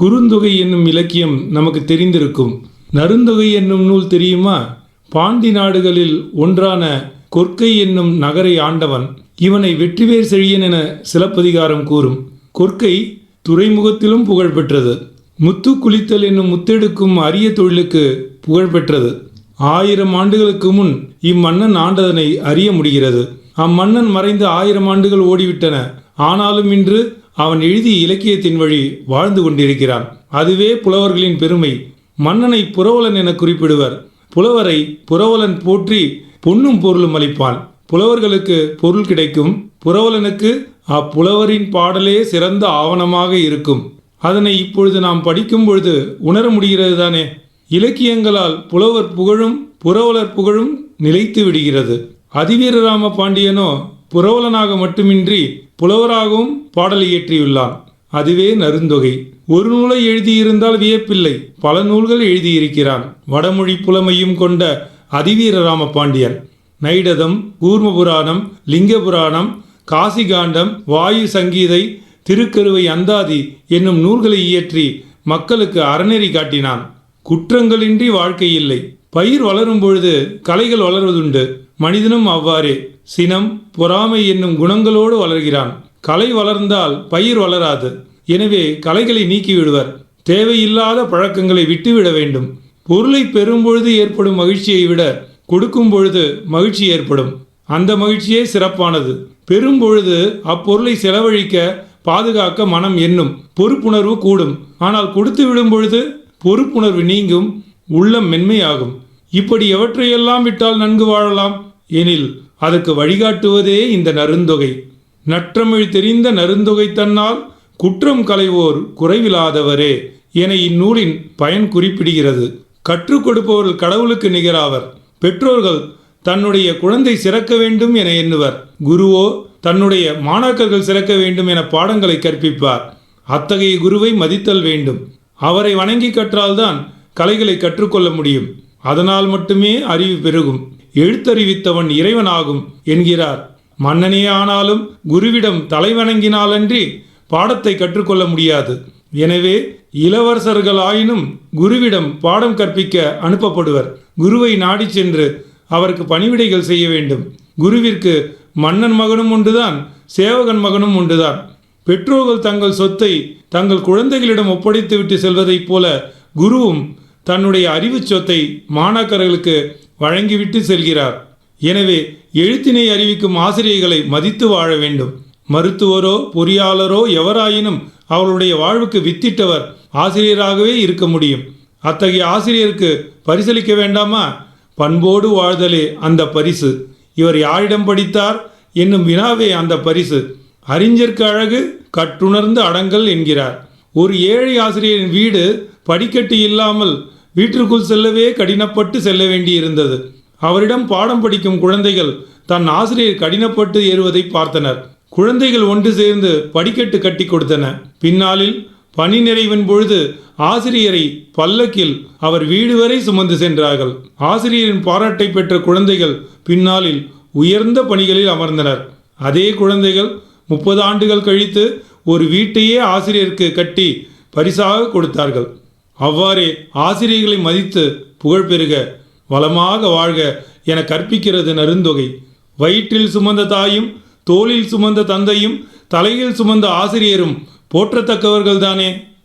குறுந்தொகை என்னும் இலக்கியம் நமக்கு தெரிந்திருக்கும். நருந்தொகை என்னும் நூல் தெரியுமா? பாண்டி நாடுகளில் ஒன்றான கொற்கை என்னும் நகரை ஆண்டவன் இவனை வெற்றிவேர் செழியன் என சிலப்பதிகாரம் கூறும். கொற்கை துறைமுகத்திலும் புகழ் பெற்றது முத்து குளித்தல் என்னும் முத்தெடுக்கும் அரிய தொழிலுக்கு புகழ் பெற்றது ஆயிரம் ஆண்டுகளுக்கு முன் இம்மன்னன் ஆண்டதனை அறிய முடிகிறது. அம்மன்னன் மறைந்து ஆயிரம் ஆண்டுகள் ஓடிவிட்டன. ஆனாலும் இன்று அவன் எழுதிய இலக்கியத்தின் வழி வாழ்ந்து கொண்டிருக்கிறான். அதுவே புலவர்களின் பெருமை. மன்னனை புரவலன் என குறிப்பிடுவர். புலவரை புரவலன் போற்றி பொன்னும் பொருளும் அளிப்பான் புலவர்களுக்கு பொருள் கிடைக்கும். புரவலனுக்கு அப்புலவரின் பாடலே சிறந்த ஆவணமாக இருக்கும். அதனை இப்பொழுது நாம் படிக்கும் பொழுது உணர முடிகிறது தானே? இலக்கியங்களால் புலவர் புகழும் புரவலர் புகழும் நிலைத்து விடுகிறது. அதிவீரராம பாண்டியனோ புரவலனாக மட்டுமின்றி புலவராகவும் பாடலை இயற்றியுள்ளான் அதுவே நருந்தொகை ஒரு நூலை எழுதியிருந்தால் வியப்பில்லை. பல நூல்கள் எழுதியிருக்கிறான். வடமொழி புலமையும் கொண்ட அதிவீரராம பாண்டியன் நைடதம் கூர்ம புராணம் லிங்க புராணம் காசிகாண்டம் வாயு சங்கீதை திருக்கருவை அந்தாதி என்னும் நூல்களை இயற்றி மக்களுக்கு அறநெறி காட்டினான். குற்றங்களின்றி வாழ்க்கை இல்லை. பயிர் வளரும் பொழுது கலைகள் வளர்வதுண்டு. மனிதனும் அவ்வாறே. சினம் பொறாமை என்னும் குணங்களோடு வளர்கிறான். கலை வளர்ந்தால் பயிர் வளராது. எனவே கலைகளை நீக்கிவிடுவர். தேவையில்லாத பழக்கங்களை விட்டுவிட வேண்டும். பொருளை பெறும்பொழுது ஏற்படும் மகிழ்ச்சியை விட கொடுக்கும் பொழுது மகிழ்ச்சி ஏற்படும். அந்த மகிழ்ச்சியே சிறப்பானது. பெறும்பொழுது அப்பொருளை செலவழிக்க பாதுகாக்க மனம் எண்ணும் பொறுப்புணர்வு கூடும். ஆனால் கொடுத்து விடும் பொழுது பொறுப்புணர்வு நீங்கும் உள்ளம் மென்மையாகும். இப்படி எவற்றையெல்லாம் விட்டால் நன்கு வாழலாம்? எனில் அதற்கு வழிகாட்டுவதே இந்த நருந்தொகை. நற்றமிழ் தெரிந்த நருந்தொகை தன்னால் குற்றம் களைவோர் குறைவிலாதவரே என இந்நூலின் பயன் குறிப்பிடுகிறது. கற்றுக் கொடுப்பவர்கள் கடவுளுக்கு நிகராவர். பெற்றோர்கள் தன்னுடைய குழந்தை சிறக்க வேண்டும் என எண்ணுவர். குருவோ தன்னுடைய மாணாக்கர்கள் சிறக்க வேண்டும் என பாடங்களை கற்பிப்பார். அத்தகைய குருவை மதித்தல் வேண்டும். அவரை வணங்கி கற்றால்தான் கலைகளை கற்றுக்கொள்ள முடியும். அதனால் மட்டுமே அறிவு பெருகும். எழுத்தறிவித்தவன் இறைவனாகும் என்கிறார். மன்னனே ஆனாலும் குருவிடம் தலைவணங்கினாலன்றி பாடத்தை கற்றுக்கொள்ள முடியாது. எனவே இளவரசர்கள் ஆயினும் குருவிடம் பாடம் கற்பிக்க அனுப்பப்படுவர். குருவை நாடிச் சென்று அவருக்கு பணிவிடைகள் செய்ய வேண்டும். குருவிற்கு மன்னன் மகனும் உண்டுதான் சேவகன் மகனும் உண்டுதான். பெற்றோர்கள் தங்கள் சொத்தை தங்கள் குழந்தைகளிடம் ஒப்படைத்து விட்டு செல்வதைப் போல குருவும் தன்னுடைய அறிவுச் சொத்தை மாணாக்கர்களுக்கு வழங்கிவிட்டு செல்கிறார். எனவே எழுத்தினை அறிவிக்கும் ஆசிரியர்களை மதித்து வாழ வேண்டும். மருத்துவரோ பொறியாளரோ எவராயினும் அவருடைய வாழ்வுக்கு வித்திட்டவர் ஆசிரியராகவே இருக்க முடியும். அத்தகைய ஆசிரியருக்கு பரிசளிக்க வேண்டாமா? பண்போடு வாழ்தலே அந்த பரிசு. இவர் யாரிடம் படித்தார்? என்னும் வினாவே அந்த பரிசு. அறிஞர்க்கு அழகு கட்டுணர்ந்து அடங்கல் என்கிறார். ஒரு ஏழை ஆசிரியரின் வீடு படிக்கட்டு இல்லாமல் வீட்டிற்குள் செல்லவே கடினப்பட்டு செல்ல வேண்டியிருந்தது. அவரிடம் பாடம் படிக்கும் குழந்தைகள் தன் ஆசிரியர் கடினப்பட்டு ஏறுவதை பார்த்தனர். குழந்தைகள் ஒன்று சேர்ந்து படிக்கட்டு கட்டி கொடுத்தன. பின்னாளில் பணி நிறைவின் பொழுது ஆசிரியரை பல்லக்கில் அவர் வீடு வரை சுமந்து சென்றார்கள். ஆசிரியரின் பாராட்டை பெற்ற குழந்தைகள் பின்னாளில் உயர்ந்த பணிகளில் அமர்ந்தனர். அதே குழந்தைகள் முப்பது ஆண்டுகள் கழித்து ஒரு வீட்டையே ஆசிரியருக்கு கட்டி பரிசாக கொடுத்தார்கள். அவ்வாறே ஆசிரியர்களை மதித்து புகழ் பெறுக வளமாக வாழ்க என கற்பிக்கிறது நருந்தொகை. வயிற்றில் சுமந்த தாயும் தோளில் சுமந்த தந்தையும் தலையில் சுமந்த ஆசிரியரும் போற்றத்தக்கவர்கள்தானே?